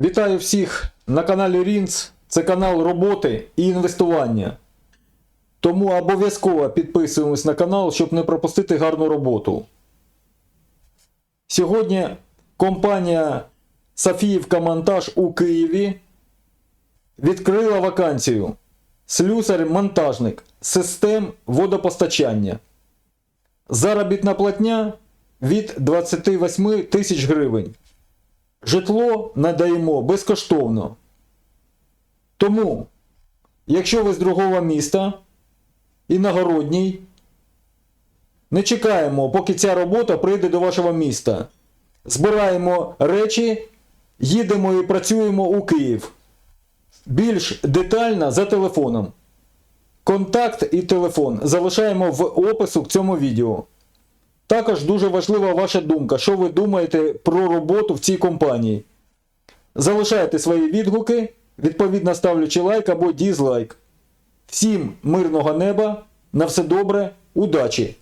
Вітаю всіх на каналі Рінц. Це канал роботи і інвестування. Тому обов'язково підписуємось на канал, щоб не пропустити гарну роботу. Сьогодні компанія Софіївка Монтаж у Києві відкрила вакансію слюсар-монтажник систем водопостачання. Заробітна платня від 28 тисяч гривень. Житло надаємо безкоштовно. Тому, якщо ви з другого міста іногородній, не чекаємо, поки ця робота прийде до вашого міста. Збираємо речі, їдемо і працюємо у Київ. Більш детально за телефоном. Контакт і телефон залишаємо в опису к цьому відео. Також дуже важлива ваша думка, що ви думаєте про роботу в цій компанії. Залишайте свої відгуки, відповідно ставлячи лайк або дізлайк. Всім мирного неба, на все добре, удачі!